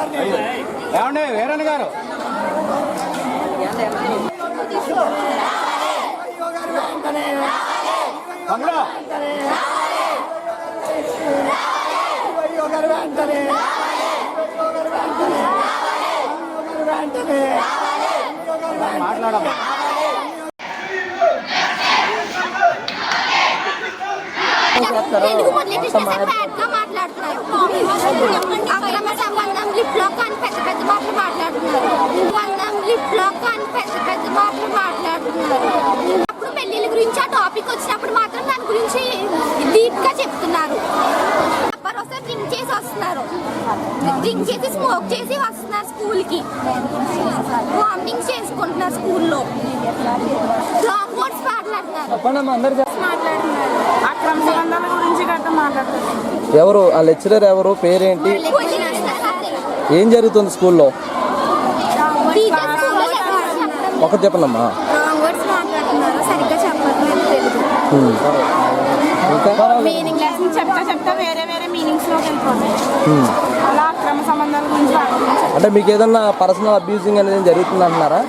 ఏమండి వీరన్న గారు? తమ్ముడు మాట్లాడమ్మా. తెలుగు మాట్లాడుతున్నారు. అక్రమ సంబంధం లిప్ లాక్ అని పెద్ద పెద్ద మాటలు మాట్లాడుతున్నారు సంబంధం లిప్ లాక్ అని పెద్ద పెద్ద మాటలు మాట్లాడుతున్నారు అప్పుడు పెళ్ళిళ్ళ గురించి ఆ టాపిక్ వచ్చినప్పుడు మాత్రం దాని గురించి డీప్గా చెప్తున్నారు అప్పర్ వస్తే డ్రింక్ చేసి వస్తున్నారు డ్రింక్ చేసి స్మోక్ చేసి వస్తున్నారు స్కూల్కి వామిటింగ్ చేసుకుంటున్నారు స్కూల్లో రాంగ్ బోర్డ్స్ మాట్లాడుతున్నారు ఎవరు? ఆ లెక్చరర్ ఎవరు? పేరేంటి? ఏం జరుగుతుంది స్కూల్లో? ఒకటి చెప్పండమ్మా. రాంగ్ వర్డ్స్ మాట్లాడుతున్నారు. సరిగ్గా చెప్పట్లేదు తెలుగు హ్మ్. ఇంకా? మీనింగ్ లెసన్ చెప్తా చెప్తా వేరే వేరే మీనింగ్స్లోకి వెళ్ళిపోతాయి. హ్మ్. అలా అక్రమ సంబంధాల గురించి మాట్లాడుతున్నారు. అంటే మీకు ఏదన్నా పర్సనల్ అబ్యూజింగ్ అనేది జరుగుతుంది అంటున్నారా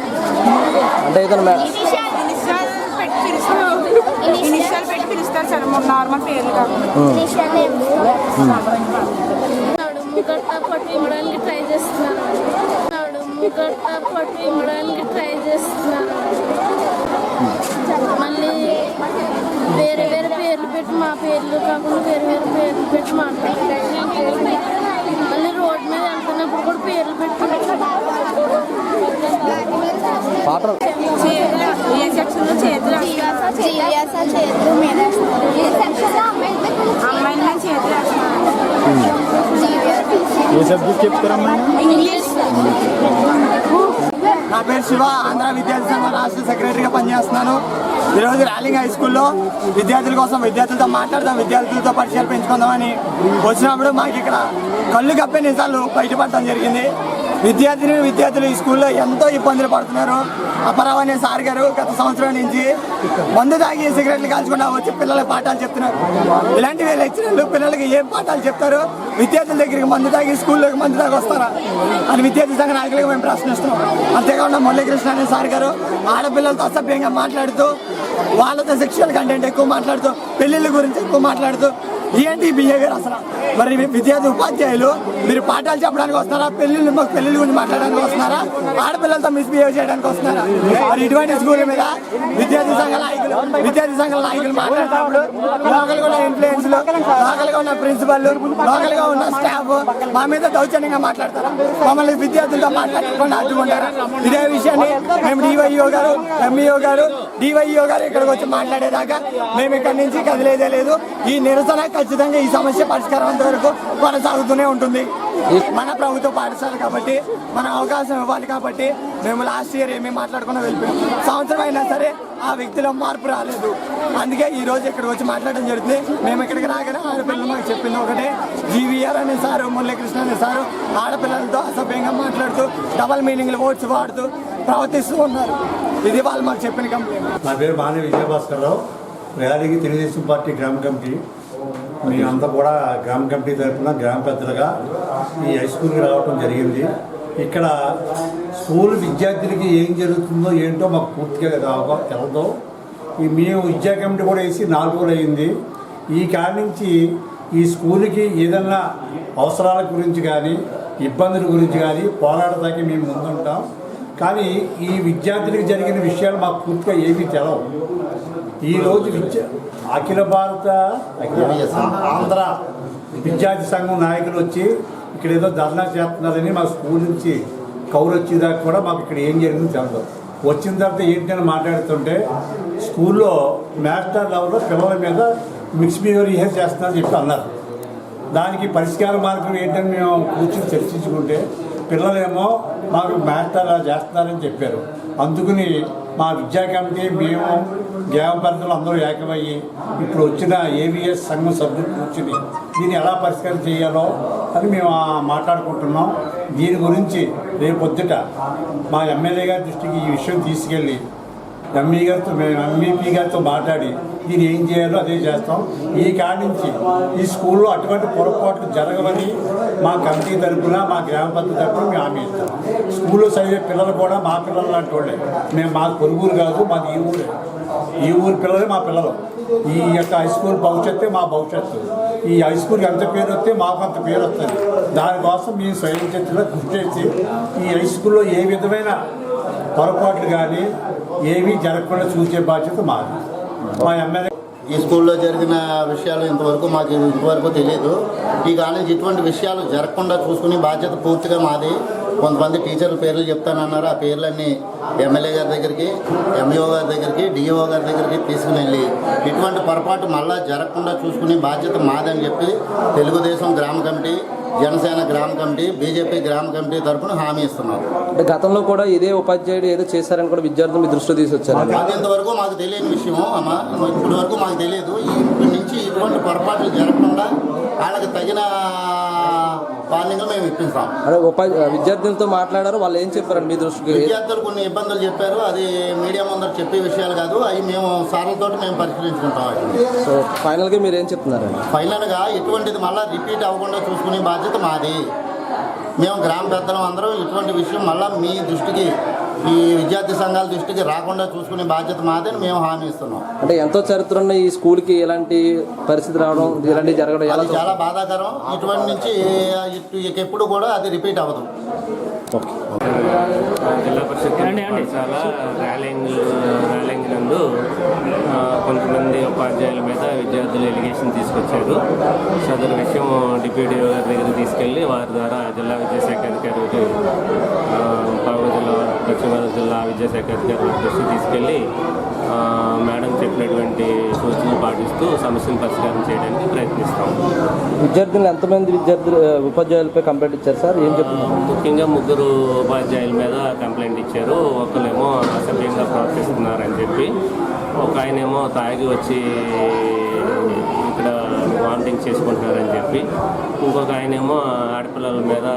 అంటే ఏదైనా మే- ఇనిషియల్ ఇనిషియల్ పెట్టి పిలుస్తారు ఇనిషియల్ పెట్టి పిలుస్తారు సార్ నార్మల్ పేర్లు కాకుండా. ట్రై చేస్తున్నాను. పట్టు ఇమ్మడానికి ట్రై చేస్తున్నాను. మళ్ళీ వేరే వేరే పేర్లు పెట్టి మా పేర్లు కాకుండా వేరే వేరే పేర్లు పెట్టి మాట్లాడుతున్నాను. మళ్ళీ రోడ్ మీద వెళ్తున్నప్పుడు కూడా పేర్లు పెట్టి పాటలు చేతులు ఏ సెక్షన్లో చేతులు చేతులు మీద అమ్మాయిల మీద చేతులు వేస్తున్నారు ఏ సబ్జెక్ట్ చెప్తారమ్మా నా పేరు శివ. ఆంధ్ర విద్యార్థి సంఘం రాష్ట్ర సెక్రటరీగా పనిచేస్తున్నాను. ఈరోజు ర్యాలింగ్ హై స్కూల్లో విద్యార్థుల కోసం విద్యార్థులతో మాట్లాడదాం విద్యార్థులతో పరిచయాలు పెంచుకుందామని వచ్చినప్పుడు మాకు ఇక్కడ కళ్ళు కప్పే నిజాలు బయటపడటం జరిగింది. విద్యార్థిని విద్యార్థులు ఈ స్కూల్లో ఎంతో ఇబ్బందులు పడుతున్నారు. అపరావు సార్ గారు గత సంవత్సరం నుంచి మందు తాగి సిగరెట్లు కాల్చకుండా వచ్చి పిల్లలకు పాఠాలు చెప్తున్నారు. ఇలాంటివి లెక్చరర్లు పిల్లలకి ఏం పాఠాలు చెప్తారు? విద్యార్థుల దగ్గరికి మందు తాగి స్కూల్లోకి మందు తాగి వస్తారా? అని విద్యార్థి సంఘ నాయకులకు మేము ప్రశ్నిస్తున్నాం. అంతేకాకుండా మురళీకృష్ణ అనే సార్ గారు ఆడపిల్లలతో అసభ్యంగా మాట్లాడుతూ వాళ్ళతో సెక్షువల్ కంటెంట్ ఎక్కువ మాట్లాడుతూ పెళ్ళిళ్ళ గురించి ఎక్కువ మాట్లాడుతూ ఏంటి బిహేవియర్ అసలు? మరి విద్యార్థి ఉపాధ్యాయులు మీరు పాఠాలు చెప్పడానికి వస్తారా పెళ్ళిళ్ళు మాకు పెళ్ళిళ్ళ గురించి మాట్లాడడానికి వస్తున్నారా? ఆడపిల్లలతో మిస్బిహేవ్ చేయడానికి వస్తున్నారా? మరి ఇటువంటి స్కూల్ మీద విద్యార్థి సంఘ నాయకులు విద్యార్థి సంఘాల నాయకులు మాట్లాడేటప్పుడు లోకల్గా ఉన్న ఇన్ఫ్లుయెన్స్ లోకల్గా ఉన్న ప్రిన్సిపల్ లోకల్గా ఉన్న స్టాఫ్ మా మీద దౌర్జన్యంగా మాట్లాడతారు? మమ్మల్ని విద్యార్థులతో మాట్లాడకుండా అడ్డుకుంటారు? ఇదే విషయాన్ని మేము డివైఓ గారు ఎంఈఓ గారు డివైఓ గారు ఇక్కడికి వచ్చి మాట్లాడేదాకా మేము ఇక్కడి నుంచి కదిలేదే లేదు. ఈ నిరసన ఖచ్చితంగా ఈ సమస్య పరిష్కారం వరకు కొనసాగుతూనే ఉంటుంది. మన ప్రభుత్వ పాఠశాల కాబట్టి మన అవకాశం ఇవ్వాలి కాబట్టి మేము లాస్ట్ ఇయర్ ఏమీ మాట్లాడకుండా వెళ్ళిపోయాం. సంవత్సరం అయినా సరే ఆ వ్యక్తిలో మార్పు రాలేదు. అందుకే ఈ రోజు ఇక్కడికి వచ్చి మాట్లాడడం జరుగుతుంది. మేము ఇక్కడికి రాగానే ఆడపిల్లలు మాకు చెప్పింది ఒకటే. జీవీఆర్ అనే సారు మురళీకృష్ణ అనే సారు ఆడపిల్లలతో అసభ్యంగా మాట్లాడుతూ డబల్ మీనింగ్లు ఓట్స్ వాడుతూ ప్రవర్తిస్తూ ఉన్నారు. ఇది వాళ్ళు మాకు చెప్పిన కంప్లైంట్ నా పేరు బాణి విజయభాస్కర్రావు ర్యాలీకి తెలుగుదేశం పార్టీ గ్రామ కమిటీ. మేమంతా కూడా గ్రామ కమిటీ తరఫున గ్రామ పెద్దలుగా ఈ హై స్కూల్కి రావటం జరిగింది. ఇక్కడ స్కూల్ విద్యార్థులకి ఏం జరుగుతుందో ఏంటో మాకు పూర్తిగా రావ- తెలదు. ఈ మేము విద్యా కమిటీ కూడా వేసి నాలుగు రోజులు అయింది. ఈ కాడి నుంచి ఈ స్కూల్కి ఏదన్నా అవసరాల గురించి కానీ ఇబ్బందుల గురించి కానీ పోరాడటానికి మేము ముందుంటాం. కానీ ఈ విద్యార్థులకు జరిగిన విషయాలు మాకు పూర్తిగా ఏమీ తెలవు. ఈ రోజు విద్య అఖిల భారత ఆంధ్ర విద్యార్థి సంఘం నాయకులు వచ్చి ఇక్కడ ఏదో ధర్నా చేస్తున్నారని మా స్కూల్ నుంచి కౌరు వచ్చేదాకా కూడా మాకు ఇక్కడ ఏం జరిగిందో తెలదు వచ్చిన తర్వాత ఏంటని మాట్లాడుతుంటే స్కూల్లో మాస్టర్ లెవెల్లో పిల్లల మీద మిక్స్ బిహేవియర్ బిహేవ్ చేస్తున్నారని చెప్పి అన్నారు. దానికి పరిష్కార మార్గం ఏంటని మేము కూర్చొని చర్చించుకుంటే పిల్లలేమో మాకు మాస్టర్ చేస్తున్నారని చెప్పారు. అందుకుని మా విద్యా కమిటీ మేము గ్రామ అందరూ ఏకమయ్యి ఇప్పుడు వచ్చిన ఏవిఎస్ సంఘం సభ్యులు కూర్చుని దీన్ని ఎలా పరిష్కారం చేయాలో అని మేము మాట్లాడుకుంటున్నాం. దీని గురించి రేపు పొద్దుట మా ఎమ్మెల్యే గారి దృష్టికి ఈ విషయం తీసుకెళ్ళి ఎంఈ గారితో మేము ఎంఈపీ గారితో మాట్లాడి దీన్ని ఏం చేయాలో అదే చేస్తాం. ఈ కాడి నుంచి ఈ స్కూల్లో అటువంటి పొరపాట్లు జరగవని మా కమిటీ తరఫున మా గ్రామ పద్ధతి తరఫున మేము హామీ ఇస్తాం. స్కూల్లో చదివే పిల్లలు కూడా మా పిల్లలు లాంటి వాళ్ళే. మేము మా పొరుగురు కాదు మాది ఈ ఊరే. ఈ ఊరు పిల్లలే మా పిల్లలు. ఈ యొక్క హై స్కూల్ భవిష్యత్తే మా భవిష్యత్తు. ఈ హై స్కూల్కి ఎంత పేరు వస్తే మాకు అంత పేరు వస్తుంది. దానికోసం మేము స్వయం చర్చలో కృషి చేసి ఈ హై స్కూల్లో ఏ విధమైన పొరపాట్లు కానీ ఏమీ జరగకుండా చూసే బాధ్యత మాది. మా ఎమ్మెల్యే ఈ స్కూల్లో జరిగిన విషయాలు ఇంతవరకు మాకు ఇంతవరకు తెలియదు ఈ కానీ ఇటువంటి విషయాలు జరగకుండా చూసుకునే బాధ్యత పూర్తిగా మాది. కొంతమంది టీచర్ల పేర్లు చెప్తానన్నారు. ఆ పేర్లన్నీ ఎమ్మెల్యే గారి దగ్గరికి ఎంఈఓ గారి దగ్గరికి డిఓ గారి దగ్గరికి తీసుకుని వెళ్ళి ఇటువంటి పొరపాటు మళ్ళా జరగకుండా చూసుకునే బాధ్యత మాదని చెప్పి తెలుగుదేశం గ్రామ కమిటీ జనసేన గ్రామ కమిటీ బీజేపీ గ్రామ కమిటీ తరఫున హామీ ఇస్తున్నారు. అంటే గతంలో కూడా ఇదే ఉపాధ్యాయుడు ఏదో చేశారని కూడా విద్యార్థులు మీ దృష్టిలో తీసుకొచ్చారు. అది ఇంతవరకు మాకు తెలియని విషయం అమ్మ. ఇప్పటి వరకు మాకు తెలియదు. ఇప్పటి నుంచి ఇటువంటి పొరపాట్లు జరగకుండా వాళ్ళకి తగిన వార్నింగ్లు మేము ఇప్పిస్తాం. అంటే ఉపాధ్యాయ విద్యార్థులతో మాట్లాడారు వాళ్ళు ఏం చెప్పారండి మీ దృష్టికి? విద్యార్థులు కొన్ని ఇబ్బందులు చెప్పారు అది మీడియా ముందర చెప్పే విషయాలు కాదు అవి మేము సార్లతో మేము పరిశీలించుకుంటాం సో ఫైనల్గా మీరు ఏం చెప్తున్నారండి? ఫైనల్గా ఇటువంటిది మళ్ళీ రిపీట్ అవ్వకుండా చూసుకునే బాధ్యత మాది. మేము గ్రామ పెద్దలం అందరం ఇటువంటి విషయం మళ్ళీ మీ దృష్టికి ఈ విద్యార్థి సంఘాల దృష్టికి రాకుండా చూసుకునే బాధ్యత మాదని మేము హామీ ఇస్తున్నాం. అంటే ఎంతో చరిత్ర ఉన్న ఈ స్కూల్కి ఎలాంటి పరిస్థితి రావడం ఇలాంటి జరగడం ఎలా అది చాలా బాధాకరం. ఇటువంటి నుంచి ఎప్పుడు కూడా అది రిపీట్ అవ్వదు. జిల్లా పరిషత్ పాఠశాల ర్యాలింగ్ ర్యాలింగ్ నందు కొంతమంది ఉపాధ్యాయుల మీద విద్యార్థులు ఎలిగేషన్ తీసుకొచ్చారు. సదరు విషయం డిప్యూటీ గారి దగ్గర తీసుకెళ్ళి వారి ద్వారా జిల్లా విద్యాశాఖ అధికారులకు ఆ, పదమూడు జిల్లా పశ్చిమ గోదావరి జిల్లా విద్యాశాఖ అధికారుల దృష్టికి తీసుకెళ్ళి ఆ, మేడం చెప్పినటువంటి సూచనలు పాటిస్తూ సమస్యను పరిష్కారం చేయడానికి ప్రయత్నిస్తాం. విద్యార్థులు ఎంతమంది విద్యార్థులు ఉపాధ్యాయులపై కంప్లైంట్ ఇచ్చారు సార్? ఏం చెప్తున్నారు? ముఖ్యంగా ముగ్గురు ఉపాధ్యాయుల మీద కంప్లైంట్ ఇచ్చారు. ఒకరేమో అసభ్యంగా ప్రవర్తిస్తున్నారని చెప్పి ఒక ఆయనేమో తాగి వచ్చి వామిటింగ్ చేసుకుంటున్నారని చెప్పి ఇంకొక ఆయనేమో ఆడపిల్లల మీద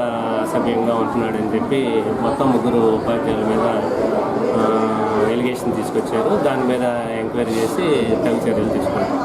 అసభ్యంగా ఉంటున్నాడని చెప్పి మొత్తం ముగ్గురు ఉపాధ్యాయుల మీద ఎలిగేషన్ తీసుకొచ్చారు. దాని మీద ఎంక్వైరీ చేసి తగు చర్యలు తీసుకున్నారు.